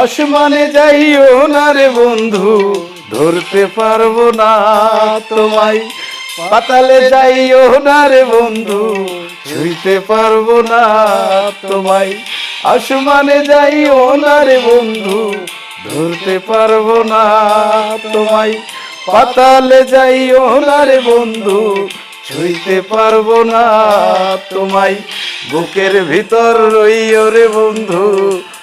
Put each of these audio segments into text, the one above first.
আসমানে যাইও না রে বন্ধু, ধরতে পারব না তোমায়। পাতালে যাইও না রে বন্ধু, ছুঁইতে পারব না তোমায়। আসমানে যাইও না রে বন্ধু, ধরতে পারব না তোমায়। পাতালে যাইও না রে বন্ধু, ছুঁইতে পারব না তোমায়। বুকের ভিতর রইও রে বন্ধু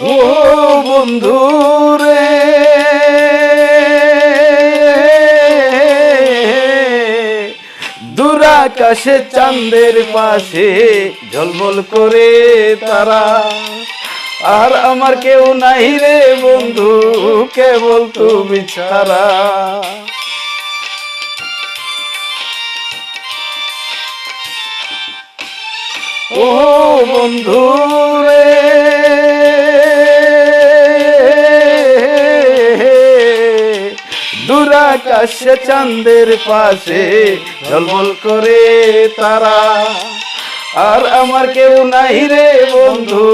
ও বন্ধু রে দুরাকাশে চাঁদের পাশে ঝলমল করে তারা। আর আমার কেউ নাই রে বন্ধু, কেবল তুমি ছাড়া। ও বন্ধু দুরাকাশে চাঁদের পাশে ঝলমল করে তারা। আর আমার কেউ নাই রে বন্ধু,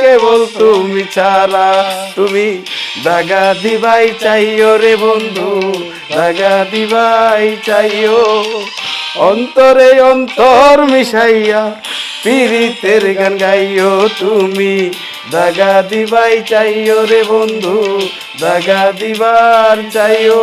কেবল তুমি ছাড়া। তুমি দাগা দিবাই চাইও রে বন্ধু, দাগা দিবাই চাইও। অন্তরে অন্তর মিশাইয়া পীড়িতের গান গাইও তুমি। দাগা দিবাই চাইও রে বন্ধু, দাগা দিবার চাইও।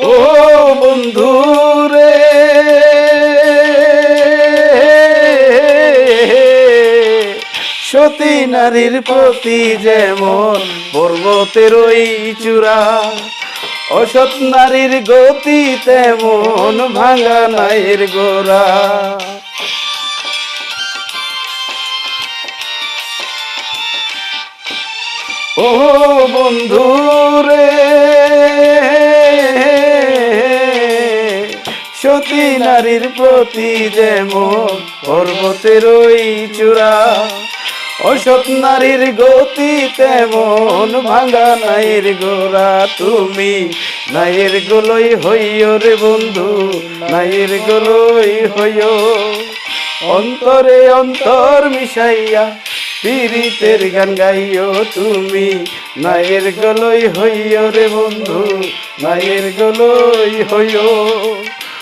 ও বন্ধু রে সতী নারীর প্রতি যেমন পর্বতের ওই চূড়া, অসৎ নারীর গতি তেমন ভাঙা নাইর গোড়া। ও বন্ধু রে সতী নারীর প্রতি যেমন ওই চূড়া। অসৎ নারীর গতি তেমন ভাঙা নাইর গোড়া। তুমি নাইর গোলই হইও রে বন্ধু নাইর গোলই হইও। অন্তরে অন্তর মিশাইয়া পীড়িতের গান গাইও তুমি নায়ের গলই হইও রে বন্ধু নায়ের গলই হইও।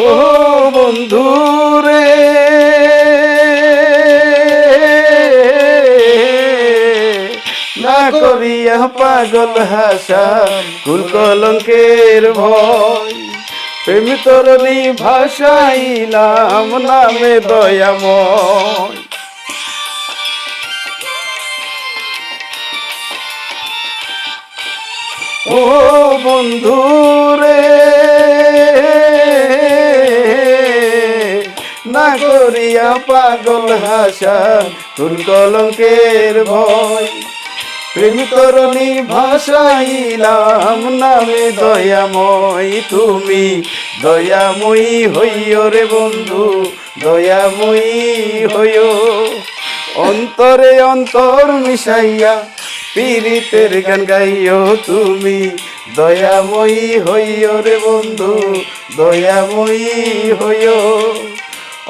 ও বন্ধু রে না করিয়া পাগল হাসান কুল কলঙ্কের ভয়। প্রেম ভাষাইলাম নামে দয়াময়। ও বন্ধু রে করিয়া পাগল হাসান কুল কলঙ্কের ভয়। প্রেম তরণী ভাষাইলাম নামে দয়াময় তুমি। দয়াময়ী হইও রে বন্ধু, দয়াময়ী হইও। অন্তরে অন্তর মিশাইয়া পীড়িতের গান গাইও তুমি। দয়াময়ী হইও রে বন্ধু, দয়াময়ী হইও।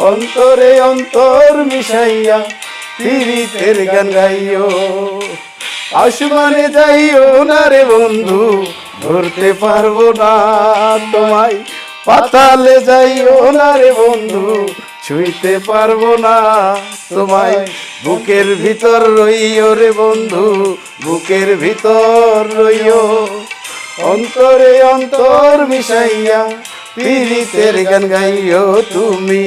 অন্তরে অন্তর মিশাইয়া পীড়িতের গান গাইও। আসমানে যাইও না রে বন্ধু, ধরতে পারব না তোমায়। পাতালে যাইও না রে বন্ধু, ছুঁইতে পারব না তোমায়। বুকের ভিতর রইও রে বন্ধু, বুকের ভিতর রইও। অন্তরে অন্তর মিশাইয়া পীড়িতের গান গাইও তুমি।